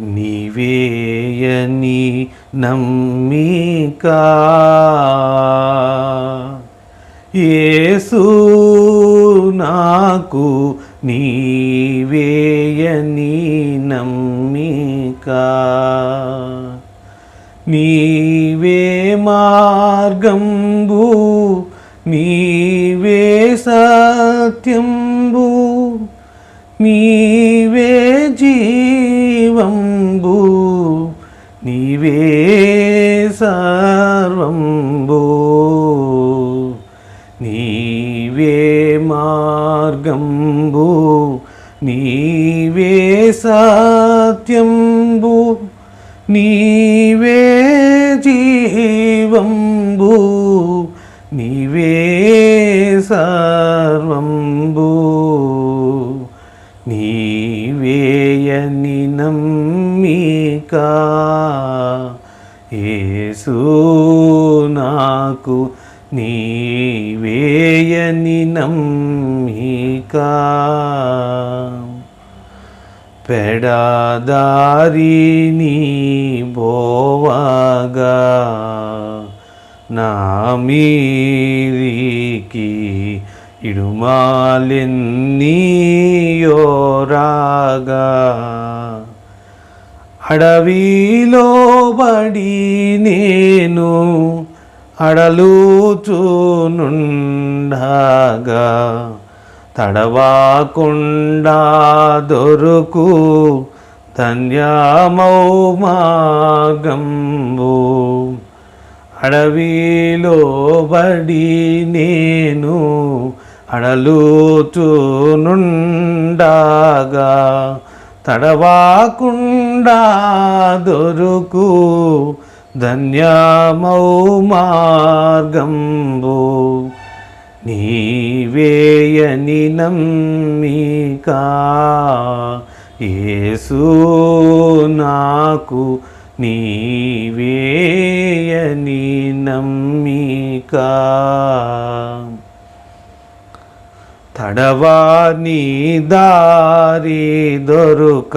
నీవేయని నమ్మిక. యేసు నాకు నీవేయని నమ్మిక. నీవే మార్గంబు నీవే సత్యంబు నీవే జీ సర్వంబు. నీవే మార్గంబు. నీవే సత్యంబు. నీవే జీవంబు. నీవే సర్వంబు. నీవేయని నమ్మిక యేసు నాకు. నీవేయని నమ్మిక. పెడదారిని బోవగా నా మీరికి ఇడుమాలెన్నీయోరాగా అడవిలో బడి నేను అడలుచునుండగా తడవాకుండా దొరుకు ధన్యమౌ మార్గంబు. అడవిలో బడి నేను అడలుచునుండగా తడవాకుండా దొరుకు ధన్యమౌ మార్గంబు. నీవేయని నమ్మికా యేసు నాకు నీవేయని నమ్మిక. తడవాని దారి దొరుక.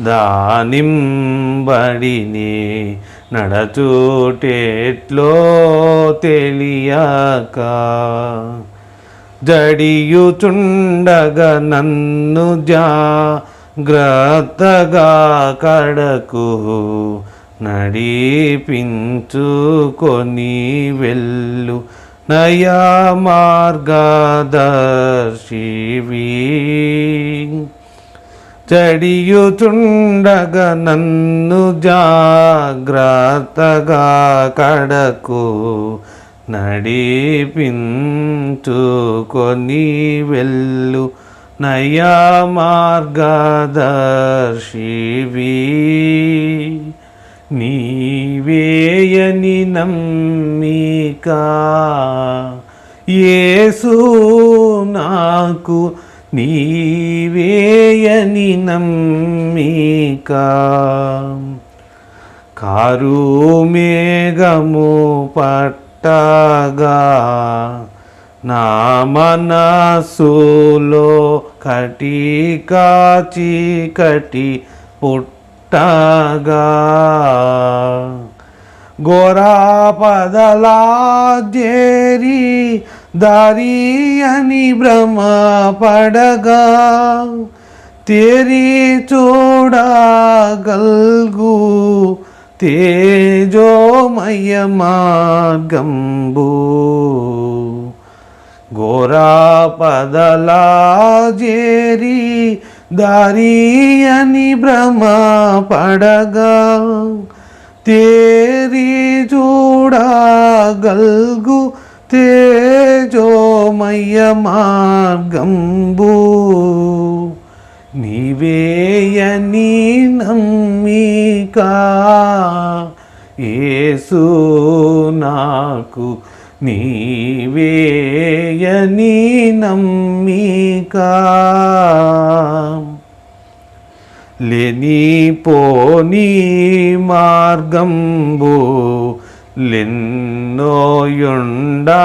దానింబడిని నడచూటెట్లో తెలియక. జడియుచుండగ నన్ను జాగ్రత్తగా కడకు. నడిపించుకొని వెళ్ళు. నయా మార్గదర్శివి చడియుచుండగ నన్ను జాగ్రత్తగా కడకు నడిపించుకొని వెళ్ళు నయా మార్గదర్శివి వేయని నమ్మిక. యేసు నాకు నీవేయని నమ్మిక. కారు మేఘము పట్టగా నా మనసులో కటికా చీకటి పుట్టగా. గోరాపదలాజేరి దారి అని భ్రమ పడగా తేరి చూడగల్గు తేజోమయ మార్గంబు. గోరాపదలాజేరి దారి అని భ్రమ పడగా తేరి చూడగల్గు తేజోమయ మార్గంబు. నీవేయని నమ్మిక ఏసు నాకు నీవేయని నమ్మిక. లేనిపోని మార్గంబు లెన్నోయుండా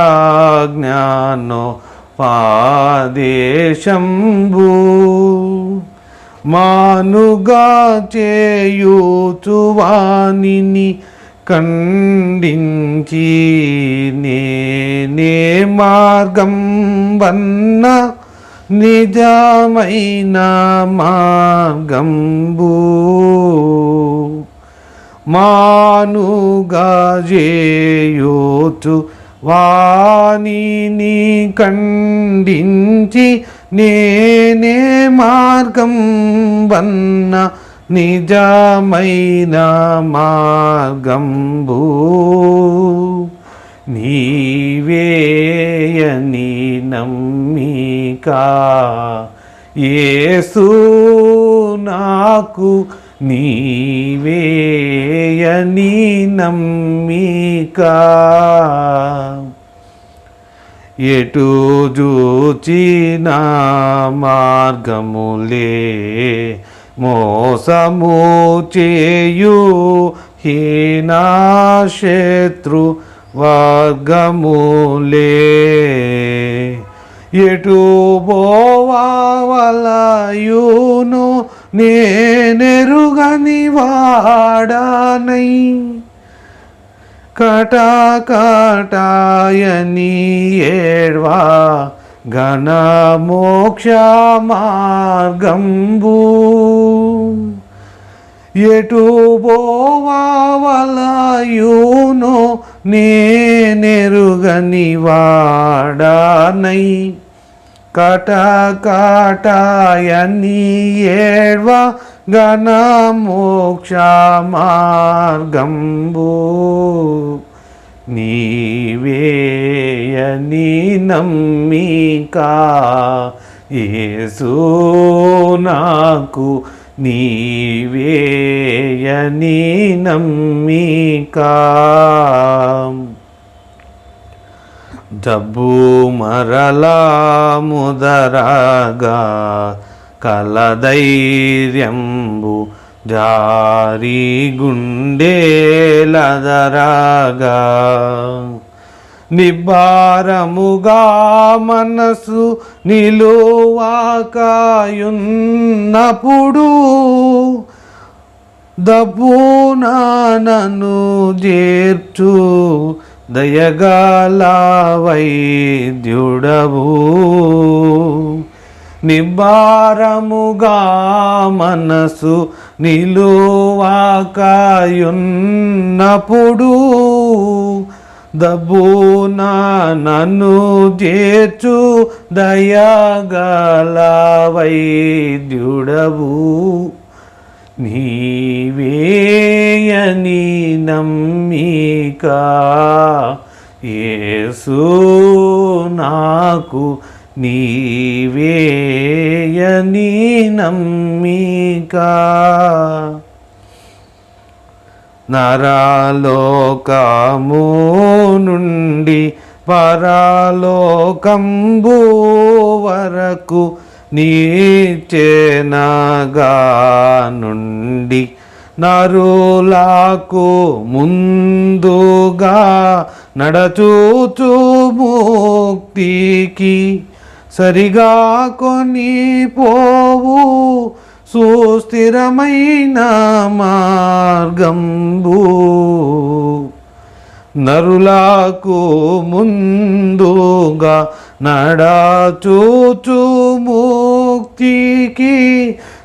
జ్ఞానో పాదేశంబు. మానుగా చేయూచువానిని ఖండించి నేనే మార్గం వన్న నిజమైన మార్గంబు. మానుగా చేయూచు వాణిని ఖండించి నేనే మార్గం వన్న నిజమైన మార్గంబు. నీవేయని నమ్మిక ఏసు నాకు నీవేయని నమ్మిక. ఎటు చూచిన మార్గములే మోసము చేయు హీనా శత్రు వర్గములే ఎటు పోవాలయును నేనెరుగని వాడానై. కటాకటాయని ఏడ్వా ఘన మోక్ష మార్గంబు ఎటు పోవాలయునో నేనెరుగని వాడానై కటకటాయని ఏడ్వా గణ మోక్ష మార్గంబు. నీవేయని నమ్మిక ఏసు నాకు నీవేయని నమ్మిక. జబ్బు మరలా ముదరగా కలధైర్యంబు జారీ గుండేలదరాగా. నిబ్బారముగా మనసు నిలువాకాయున్నప్పుడు దబ్బునానను చేర్చు దయగాల వైద్యుడవు. నిబ్బారముగా మనసు నిలువాకాయున్నప్పుడు దబ్బున నన్ను చేర్చు దయగల వైద్యుడవు. నీవేయని నమ్మిక యేసు నాకు నీవేయని నమ్మిక. నరాలోకము నుండి పరాలోకంబు వరకు నీచేనగా నుండి నరులాకు ముందుగా నడచూచు ముక్తికి సరిగా కొని పోవు సుస్థిరమైన మార్గంబు. నరులకు ముందుగా నడచూచు ముక్తికి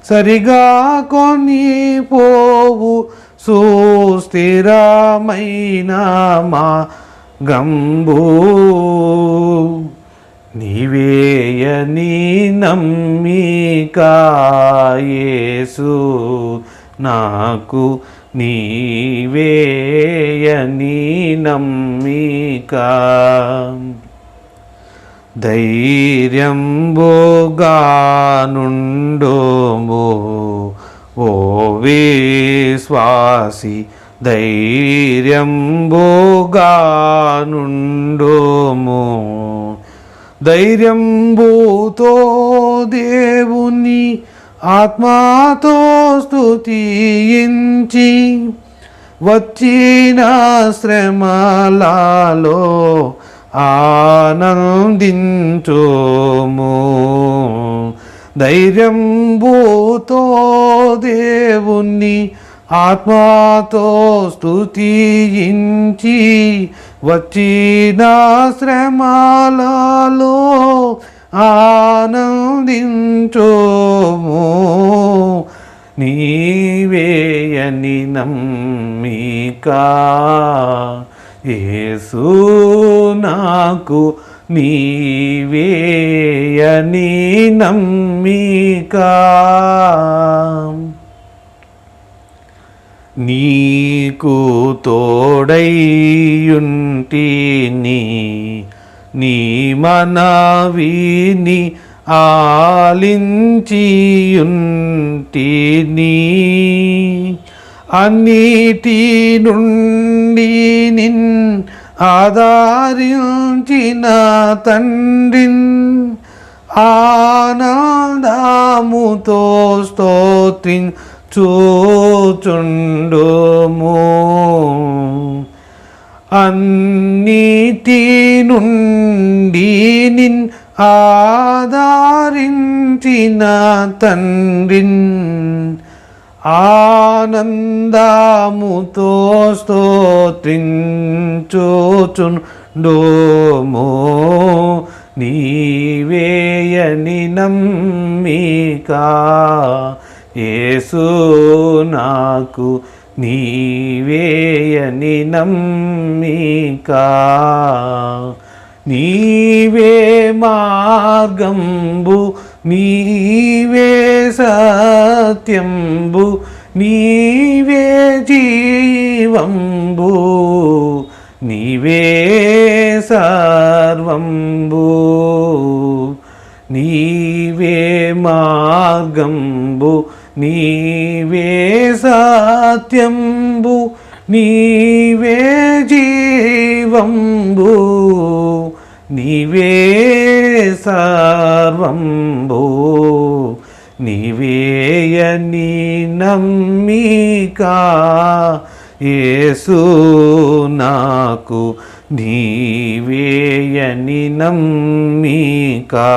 సరిగా కొని పోవు సుస్థిరమైన మా గంబూ నీవేయని నమ్మిక యేసు నాకు నీవేయని నమ్మిక. ధైర్యం ధైర్యంబోగానుండోమో ఓ విశ్వాసి ధైర్యం ధైర్యంబోగానుండోమో. ధైర్యంబూతో దేవుని ఆత్మాతో స్థుతించి వచ్చిన శ్రమలలో ఆనందించుము. ధైర్యంబుతో దేవుణ్ణి ఆత్మాతో స్థుతించి వచ్చిన శ్రమలలో ఆనందించోము. నీవేయని నమ్మిక యేసు నాకు నీవేయని నమ్మిక. నీకు తోడైయుంటిని నీ మనవిని ఆలించియుంటిని. అన్నిటి నుండి నిన్ ఆధారించిన తండ్రిన్ ఆనందముతో స్తోత్రిన్ చూచుండుము. అన్నిటి నుండి నిన్ ఆధారించిన తండ్రిన్ ఆనందముతో స్తోత్రించుచుండోమో. నీవేయని నమ్మికా ఏసు నాకు నీవేయని నమ్మిక. నీవే మార్గంబు నీవే సత్యంబు నీవే జీవంబు నీవే సర్వంబు. నీవే మార్గంబు నీవే సాత్యంబు నీవే జీవంబు నీవే సర్వంబు నీవేయని నమ్మికా యేసు నాకు నీవేయని నమ్మికా.